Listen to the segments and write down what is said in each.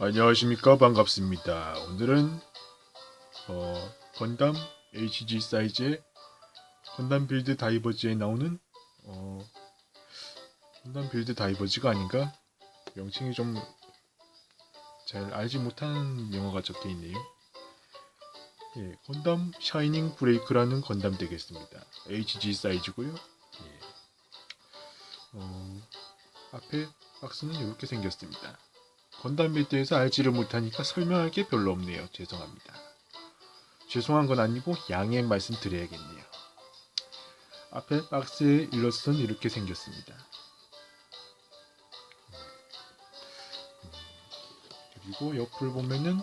안녕하십니까 반갑습니다. 오늘은 어, 건담 HG 사이즈의 건담 빌드 다이버즈에 나오는 어, 건담 빌드 다이버즈가 아닌가 명칭이 좀 잘 알지 못하는 영어가 적혀 있네요. 예, 건담 샤이닝 브레이크라는 건담 되겠습니다. HG 사이즈고요. 예. 어, 앞에 박스는 이렇게 생겼습니다. 건담 빌드에서 알지를 못하니까 설명할 게 별로 없네요. 죄송합니다. 죄송한 건 아니고 양해 말씀 드려야겠네요. 앞에 박스의 일러스트는 이렇게 생겼습니다. 음, 그리고 옆을 보면은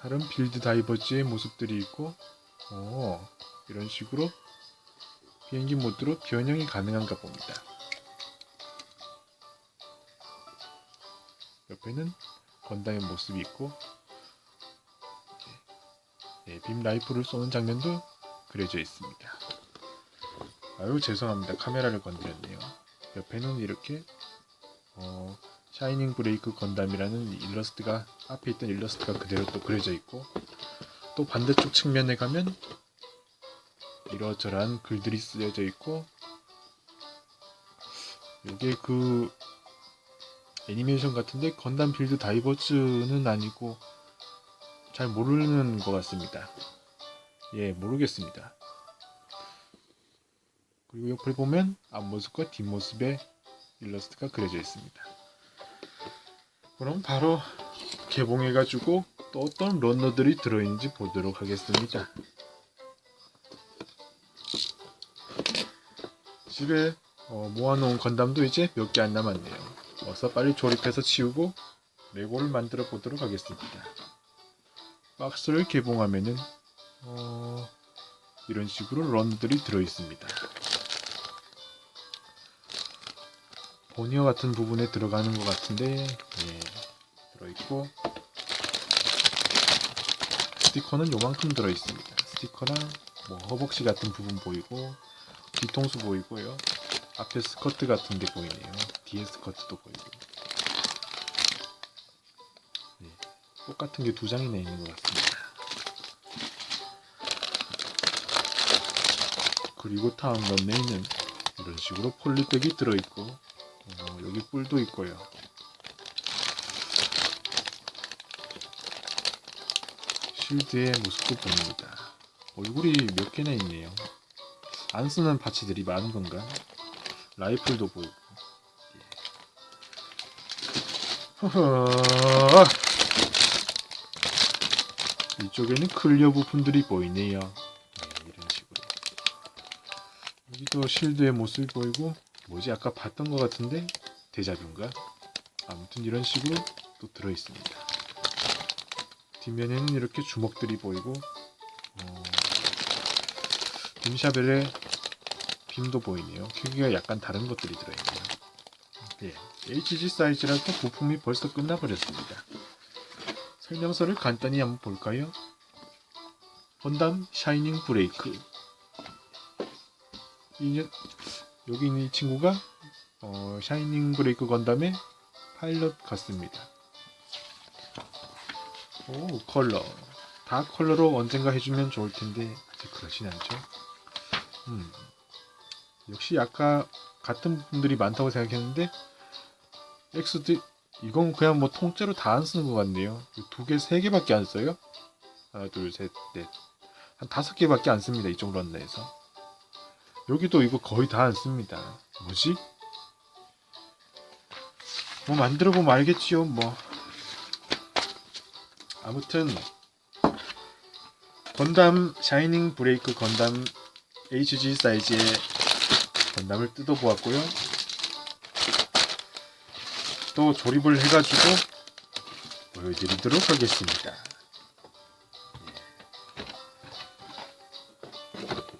다른 빌드 다이버즈의 모습들이 있고, 어, 이런 식으로 비행기 모드로 변형이 가능한가 봅니다. 옆에는 건담의 모습이 있고 예, 빔 라이프를 쏘는 장면도 그려져 있습니다. 아유 죄송합니다. 카메라를 건드렸네요. 옆에는 이렇게 어, 샤이닝 브레이크 건담이라는 일러스트가 앞에 있던 일러스트가 그대로 또 그려져 있고 또 반대쪽 측면에 가면 이러저러한 글들이 쓰여져 있고 이게 그 애니메이션 같은데 건담 빌드 다이버즈는 아니고 잘 모르는 것 같습니다. 예, 모르겠습니다. 그리고 옆을 보면 앞모습과 뒷모습의 일러스트가 그려져 있습니다. 그럼 바로 개봉해가지고 또 어떤 런너들이 들어있는지 보도록 하겠습니다. 집에 어, 모아놓은 건담도 이제 몇 개 안 남았네요. 어서 빨리 조립해서 치우고 레고를 만들어 보도록 하겠습니다. 박스를 개봉하면은 어, 이런 식으로 런들이 들어 있습니다. 보니어 같은 부분에 들어가는 것 같은데 예, 들어 있고 스티커는 요만큼 들어 있습니다. 스티커랑 뭐 허벅지 같은 부분 보이고 뒤통수 보이고요. 앞에 스커트 같은 게 보이네요. 뒤에 스커트도 보이고. 네, 똑같은 게 두 장이나 있는 것 같습니다. 그리고 다음 런네에는 이런 식으로 폴리백이 들어있고 어, 여기 뿔도 있고요. 실드의 모습도 보입니다. 얼굴이 몇 개나 있네요. 안 쓰는 파츠들이 많은 건가? 라이플도 보이고. 이쪽에는 클리어 부품들이 보이네요. 네, 이런 식으로. 여기도 실드의 모습이 보이고, 뭐지? 아까 봤던 것 같은데? 데자뷰인가? 아무튼 이런 식으로 또 들어있습니다. 뒷면에는 이렇게 주먹들이 보이고, 어, 빔샤벨의 빔도 보이네요. 크기가 약간 다른 것들이 들어있네요. 예, HG 사이즈라서 부품이 벌써 끝나버렸습니다. 설명서를 간단히 한번 볼까요? 건담 샤이닝 브레이크 이, 녀- 여기 있는 이 친구가 어, 샤이닝 브레이크 건담의 파일럿 같습니다. 오 컬러 다 컬러로 언젠가 해주면 좋을 텐데 아직 그러진 않죠. 음. 역시 아까 같은 분들이 많다고 생각했는데 엑스도 이건 그냥 뭐 통째로 다 안 쓰는 것 같네요. 두 개, 세 개밖에 안 써요. 하나, 둘, 셋, 넷. 한 다섯 개밖에 안 씁니다. 이쪽 런너에서. 여기도 이거 거의 다 안 씁니다. 뭐지? 뭐 만들어 보면 알겠지요. 뭐 아무튼 건담 샤이닝 브레이크 건담 HG 사이즈의 건담을 뜯어 보았고요. 또 조립을 해가지고 보여드리도록 하겠습니다.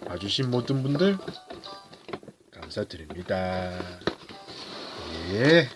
예. 봐주신 모든 분들 감사드립니다. 예.